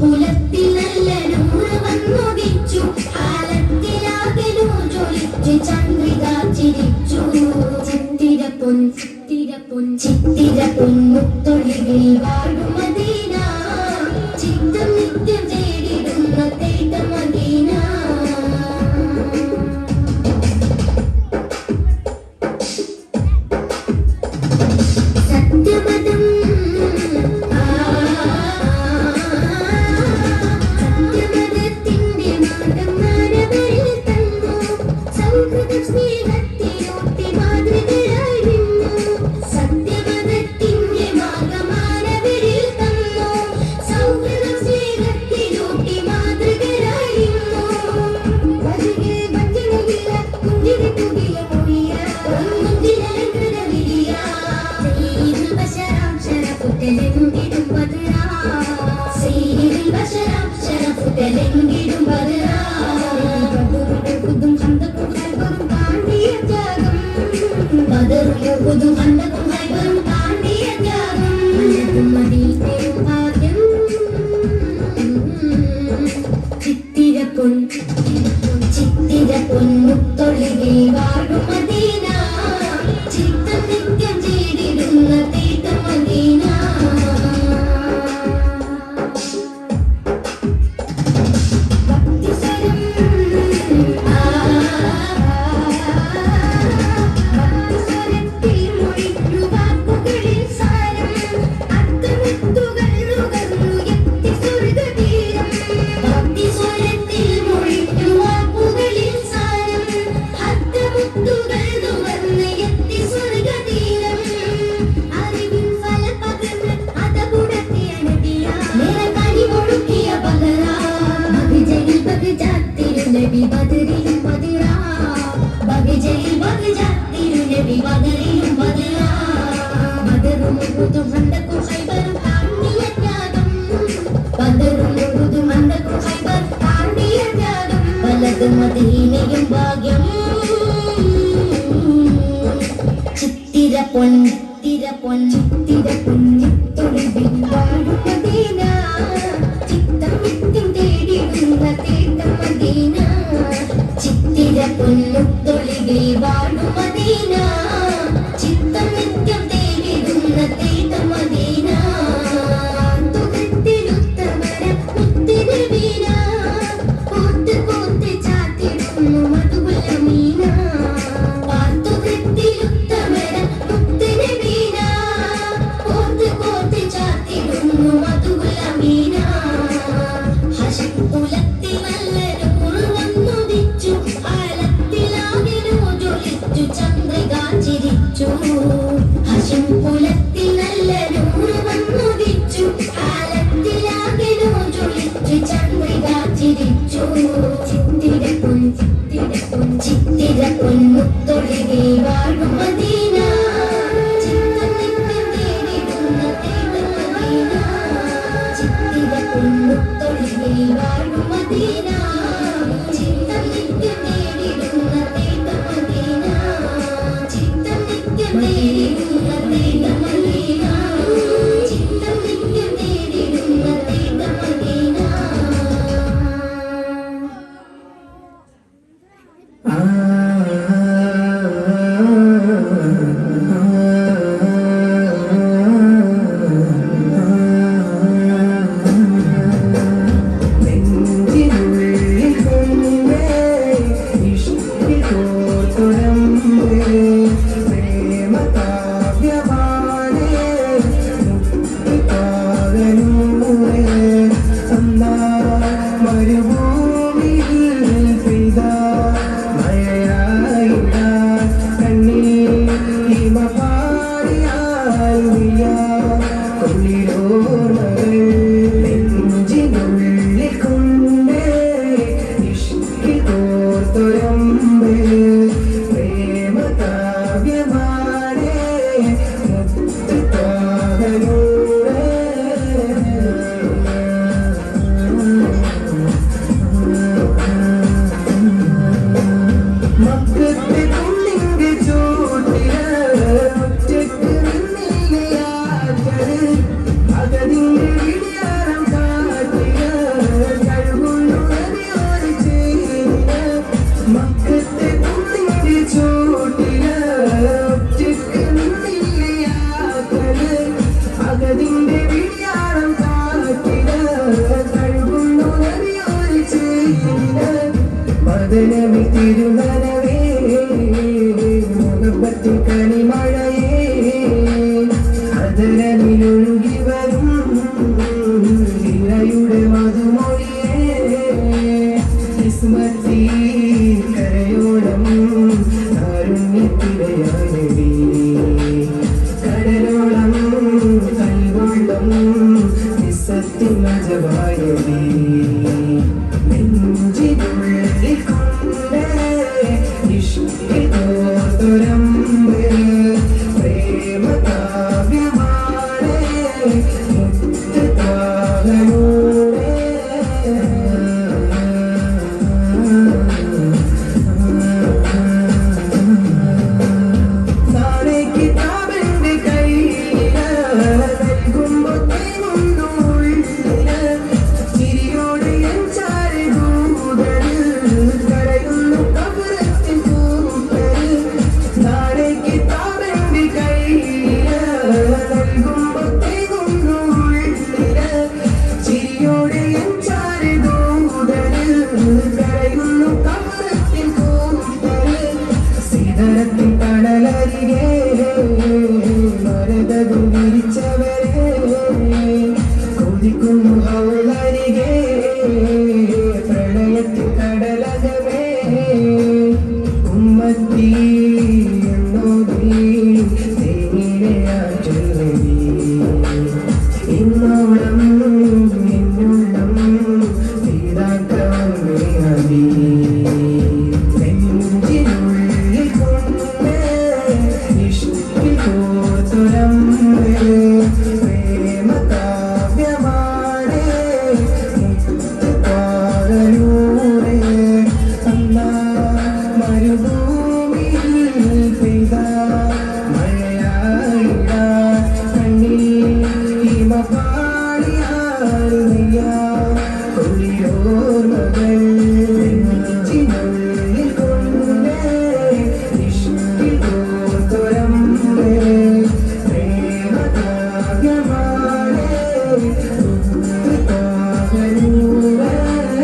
കുലത്തിൽ あい。ബദറിലും ബദറ ബഗജയിൽ ബഗജ തിരുനബി ബദറിലും ബദറ ബദറും പുതുമണ്ടക്കും ഹൈബറും താണ്ടിയ ത്യാഗം. ബദറും പുതുമണ്ടക്കും ഹൈബർ താണ്ടിയ ത്യാഗം. വലതും മദീനയും ഭാഗ്യം. ചിത്തിര പൊൻ ചിത്തിര പൊൻ. ചിത്തിര പൊന്നിത്തൊളിവിൽ വാഴും മദീന ചിത്തമിത്തും തേടിയിടുന്ന തേടി ഉള്ളുത്തൊഴുകിൽ വാഴും മദീന മദീന también അകതിന്റെ വിടിയാരം കാട്ടിൽ കഴുകുന്നു ചേരിൽ മദനവി തിരുനരവേ